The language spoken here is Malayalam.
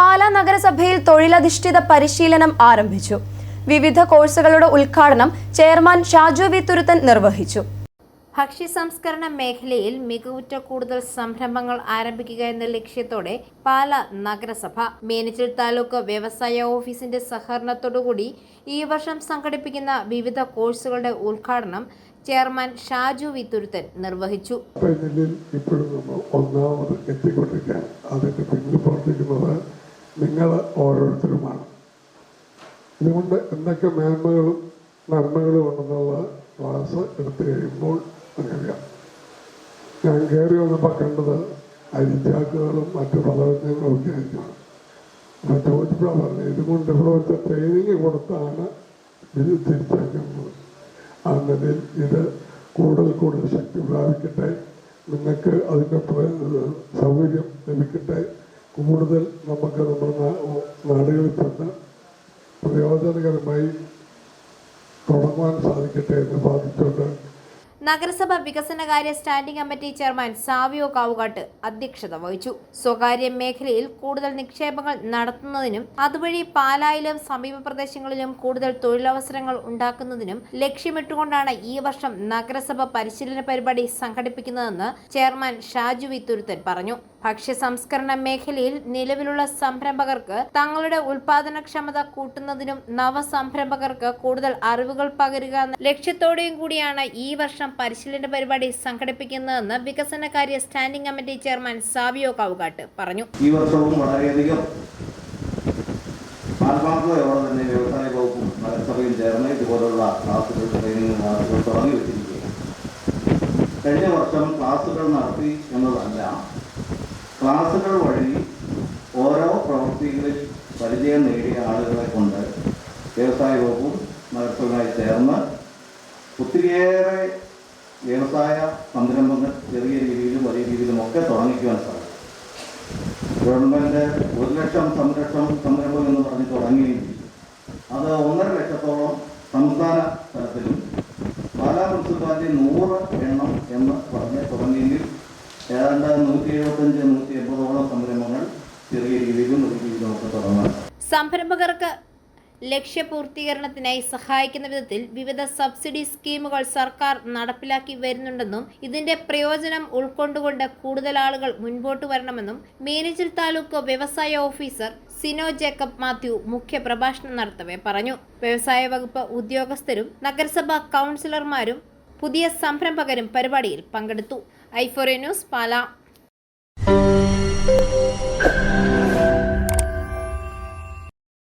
പാലാ നഗരസഭയിൽ തൊഴിലധിഷ്ഠിത പരിശീലനം ആരംഭിച്ചു. വിവിധ കോഴ്സുകളുടെ ഉദ്ഘാടനം ചെയർമാൻ ഷാജു വി തുരുത്തൻ നിർവഹിച്ചു. ഭക്ഷ്യ സംസ്കരണ മേഖലയിൽ മികവുറ്റ കൂടുതൽ സംരംഭങ്ങൾ ആരംഭിക്കുക എന്ന ലക്ഷ്യത്തോടെ പാല നഗരസഭ മേനച്ചിൽ താലൂക്ക് വ്യവസായ ഓഫീസിന്റെ സഹകരണത്തോടുകൂടി ഈ വർഷം സംഘടിപ്പിക്കുന്ന വിവിധ കോഴ്സുകളുടെ ഉദ്ഘാടനം ചെയർമാൻ ഷാജു വി തുരുത്തൻ നിർവഹിച്ചു. ഇപ്പോഴും നമ്മൾ ഒന്നാമത് എത്തിക്കൊണ്ടിരിക്കുകയാണ്. അതിന്റെ പിന്നിൽ പ്രവർത്തിക്കുന്നത് നിങ്ങൾ ഓരോരുത്തരുമാണ്. ഇതുകൊണ്ട് എന്തൊക്കെ മേന്മകളും നന്മകളും ഉണ്ടെന്നുള്ള ക്ലാസ് എടുത്തു കഴിയുമ്പോൾ അറിയാം. ഞാൻ കയറി വന്നപ്പോൾ കണ്ടത് അരിച്ചാക്കുകളും മറ്റു പലവ്യഞ്ജനങ്ങളും ഒക്കെ ആയിരിക്കണം. അപ്പോൾ ചോദിച്ചപ്പോഴാണ് പറഞ്ഞത് ഇതുകൊണ്ട് ഇവിടെ വെച്ച ട്രെയിനിങ് കൊടുത്താണ് ഇത് തിരിച്ചറിയുന്നത് ആ നിലയിൽ ഇത് കൂടുതൽ കൂടുതൽ ശക്തി പ്രാപിക്കട്ടെ. നിങ്ങൾക്ക് അതിന്റെ സൗകര്യം ലഭിക്കട്ടെ. കൂടുതൽ നമുക്ക് നമ്മുടെ നാ- നാടുകളിൽ തന്നെ പ്രയോജനകരമായി തുടങ്ങാൻ സാധിക്കട്ടെ എന്ന് ബാധിച്ചുകൊണ്ട് നഗരസഭ വികസനകാര്യ standing committee chairman Savio Kavukattu അധ്യക്ഷത വഹിച്ചു. സ്വകാര്യ മേഖലയിൽ കൂടുതൽ നിക്ഷേപങ്ങൾ നടത്തുന്നതിനും അതുവഴി പാലായിലും സമീപ പ്രദേശങ്ങളിലും കൂടുതൽ തൊഴിലവസരങ്ങൾ ഉണ്ടാക്കുന്നതിനും ലക്ഷ്യമിട്ടുകൊണ്ടാണ് ഈ വർഷം നഗരസഭ പരിശീലന പരിപാടി സംഘടിപ്പിക്കുന്നതെന്ന് ചെയർമാൻ ഷാജു വിത്തുരുത്തൻ പറഞ്ഞു. ഭക്ഷ്യ സംസ്കരണ മേഖലയിൽ നിലവിലുള്ള സംരംഭകർക്ക് തങ്ങളുടെ ഉൽപാദനക്ഷമത കൂട്ടുന്നതിനും നവസംരംഭകർക്ക് കൂടുതൽ അറിവുകൾ പകരുക എന്ന ലക്ഷ്യത്തോടെയും കൂടിയാണ് ഈ വർഷം പരിശീലന പരിപാടി സംഘടിപ്പിക്കുന്നതെന്ന് വികസനകാര്യ standing committee chairman Savio Kavukattu പറഞ്ഞു. ഈ വർഷവും വളരെയധികം വ്യവസായ വകുപ്പും നഗരസഭയും ചേർന്ന് ഇതുപോലുള്ള ക്ലാസുകൾ ട്രെയിനിങ് തുടങ്ങി വെച്ചിരിക്കുകയാണ്. കഴിഞ്ഞ വർഷം ക്ലാസുകൾ നടത്തി എന്നതല്ല ക്ലാസുകൾ വഴി ഓരോ പ്രവൃത്തികളിൽ പരിചയം നേടിയ ആളുകളെ കൊണ്ട് വ്യവസായ വകുപ്പും നഗരസഭയുമായി ചേർന്ന് ഒത്തിരിയേറെ വ്യവസായ സംരംഭങ്ങൾ ചെറിയ രീതിയിലും വലിയ രീതിയിലും ഒക്കെ തുടങ്ങിക്കുവാൻ സാധിക്കും ഗവൺമെന്റ് ഒരു ലക്ഷം സംരക്ഷണം സംരംഭം എന്ന് പറഞ്ഞ് തുടങ്ങിയെങ്കിൽ അത് ഒന്നര ലക്ഷത്തോളം സംസ്ഥാന തലത്തിലും പാലാ മുനിസിപ്പാലിറ്റി നൂറ് എണ്ണം എന്ന് പറഞ്ഞ് തുടങ്ങിയെങ്കിൽ ഏതാണ്ട് സംരംഭങ്ങൾ ചെറിയ സംരംഭകർക്ക് ലക്ഷ്യപൂർത്തീകരണത്തിനായി സഹായിക്കുന്ന വിധത്തിൽ വിവിധ സബ്സിഡി സ്കീമുകൾ സർക്കാർ നടപ്പിലാക്കി വരുന്നുണ്ടെന്നും ഇതിന്റെ പ്രയോജനം ഉൾക്കൊണ്ടുകൊണ്ട് കൂടുതൽ ആളുകൾ മുൻപോട്ട് വരണമെന്നും മീനച്ചിൽ താലൂക്ക് വ്യവസായ ഓഫീസർ സിനോ ജേക്കബ് മാത്യു മുഖ്യ പ്രഭാഷണം നടത്തവേ പറഞ്ഞു. വ്യവസായ വകുപ്പ് ഉദ്യോഗസ്ഥരും നഗരസഭാ കൗൺസിലർമാരും പുതിയ സംരംഭകരും പരിപാടിയിൽ പങ്കെടുത്തു. ഐഫോറിയ ന്യൂസ് പാല.